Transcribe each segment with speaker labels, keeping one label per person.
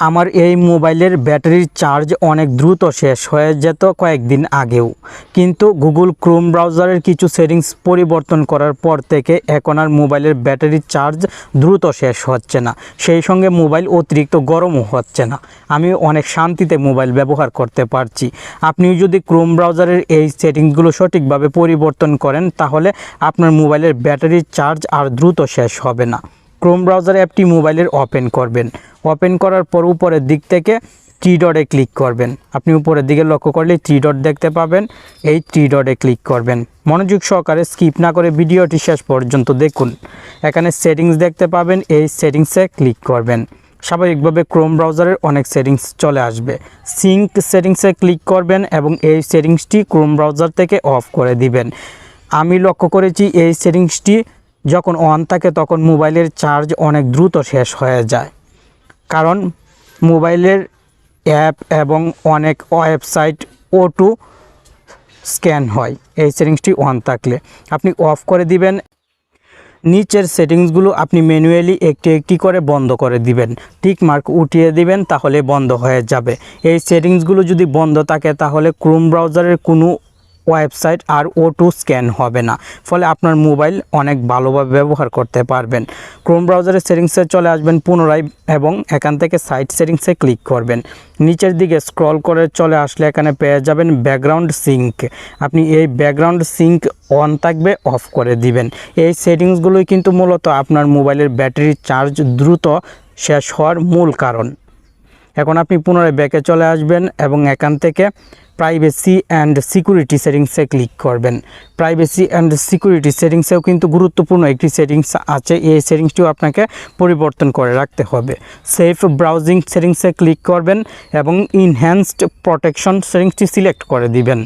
Speaker 1: আমার এই মোবাইলের ব্যাটারির চার্জ অনেক দ্রুত শেষ হয়ে যেত কয়েকদিন আগেও। কিন্তু গুগল ক্রোম ব্রাউজারের কিছু সেটিংস পরিবর্তন করার পর থেকে এখন আর মোবাইলের ব্যাটারির চার্জ দ্রুত শেষ হচ্ছে না। সেই সঙ্গে মোবাইল অতিরিক্ত গরমও হচ্ছে না। আমি অনেক শান্তিতে মোবাইল ব্যবহার করতে পারছি। আপনিও যদি ক্রোম ব্রাউজারের এই সেটিংসগুলো সঠিকভাবে পরিবর্তন করেন, তাহলে আপনার মোবাইলের ব্যাটারির চার্জ আর দ্রুত শেষ হবে না। ক্রোম ব্রাউজার অ্যাপটি মোবাইলের ওপেন করবেন। ওপেন করার পর উপরের দিক থেকে থ্রি ডটে ক্লিক করবেন। আপনি উপরের দিকে লক্ষ্য করলে থ্রি ডট দেখতে পাবেন। এই থ্রি ডটে ক্লিক করবেন। মনোযোগ সহকারে স্কিপ না করে ভিডিওটি শেষ পর্যন্ত দেখুন। এখানে সেটিংস দেখতে পাবেন। এই সেটিংসে ক্লিক করবেন। স্বাভাবিকভাবে ক্রোম ব্রাউজারের অনেক সেটিংস চলে আসবে। সিঙ্ক সেটিংসে ক্লিক করবেন এবং এই সেটিংসটি ক্রোম ব্রাউজার থেকে অফ করে দিবেন। আমি লক্ষ্য করেছি এই সেটিংসটি যখন অন থাকে তখন মোবাইলের চার্জ অনেক দ্রুত শেষ হয়ে যায়। কারণ মোবাইলের অ্যাপ এবং অনেক ওয়েবসাইট ও টু স্ক্যান হয়, এই সেটিংসটি অন থাকলে। আপনি অফ করে দিবেন, নিচের সেটিংসগুলো আপনি ম্যানুয়ালি একটি একটি করে বন্ধ করে দিবেন। টিক মার্ক উঠিয়ে দিবেন, তাহলে বন্ধ হয়ে যাবে। এই সেটিংসগুলো যদি বন্ধ থাকে, তাহলে ক্রোম ব্রাউজারের কোনো ওয়েবসাইট আর ও টু স্ক্যান হবে না। ফলে আপনার মোবাইল অনেক ভালোভাবে ব্যবহার করতে পারবেন। ক্রোম ব্রাউজারের সেটিংসে চলে আসবেন পুনরায় এবং এখান থেকে সাইট সেটিংসে ক্লিক করবেন। নিচের দিকে স্ক্রল করে চলে আসলে এখানে পেয়ে যাবেন ব্যাকগ্রাউন্ড সিঙ্ক আপনি এই ব্যাকগ্রাউন্ড সিঙ্ক অন থাকবে অফ করে দিবেন। এই সেটিংসগুলোই কিন্তু মূলত আপনার মোবাইলের ব্যাটারি চার্জ দ্রুত শেষ হওয়ার মূল কারণ। এখন আপনি পুনরায় ব্যাকে চলে আসবেন এবং এখান থেকে প্রাইভেসি অ্যান্ড সিকিউরিটি সেটিংসে ক্লিক করবেন। প্রাইভেসি অ্যান্ড সিকিউরিটি সেটিংসেও কিন্তু গুরুত্বপূর্ণ একটি সেটিংস আছে, এই সেটিংসটিও আপনাকে পরিবর্তন করে রাখতে হবে। সেফ ব্রাউজিং সেটিংসে ক্লিক করবেন এবং ইনহ্যান্সড প্রোটেকশন সেটিংসটি সিলেক্ট করে দিবেন।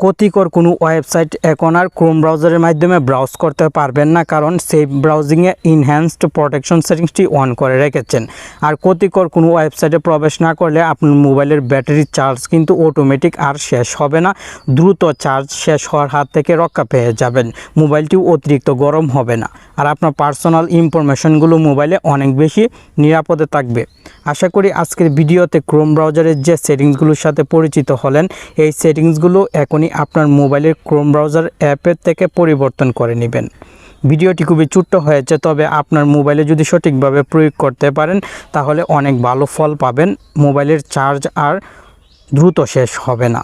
Speaker 1: ক্ষতিকর কোনো ওয়েবসাইট এখন আর ক্রোম ব্রাউজারের মাধ্যমে ব্রাউজ করতে পারবেন না, কারণ সেই ব্রাউজিংয়ে ইনহ্যান্সড প্রোটেকশন সেটিংসটি অন করে রেখেছেন। আর ক্ষতিকর কোনো ওয়েবসাইটে প্রবেশ না করলে আপনার মোবাইলের ব্যাটারির চার্জ কিন্তু অটোমেটিক আর শেষ হবে না, দ্রুত চার্জ শেষ হওয়ার হাত থেকে রক্ষা পেয়ে যাবেন। মোবাইলটিও অতিরিক্ত গরম হবে না। আর আপনার পার্সোনাল ইনফরমেশনগুলো মোবাইলে অনেক বেশি নিরাপদে থাকবে। আশা করি আজকের ভিডিওতে ক্রোম ব্রাউজারের যে সেটিংসগুলোর সাথে পরিচিত হলেন, এই সেটিংসগুলো এখনই আপনার মোবাইলের ক্রোম ব্রাউজার অ্যাপের থেকে পরিবর্তন করে নেবেন। ভিডিওটি খুবই ছোট্ট হয়েছে, তবে আপনার মোবাইলে যদি সঠিকভাবে প্রয়োগ করতে পারেন, তাহলে অনেক ভালো ফল পাবেন। মোবাইলের চার্জ আর দ্রুত শেষ হবে না।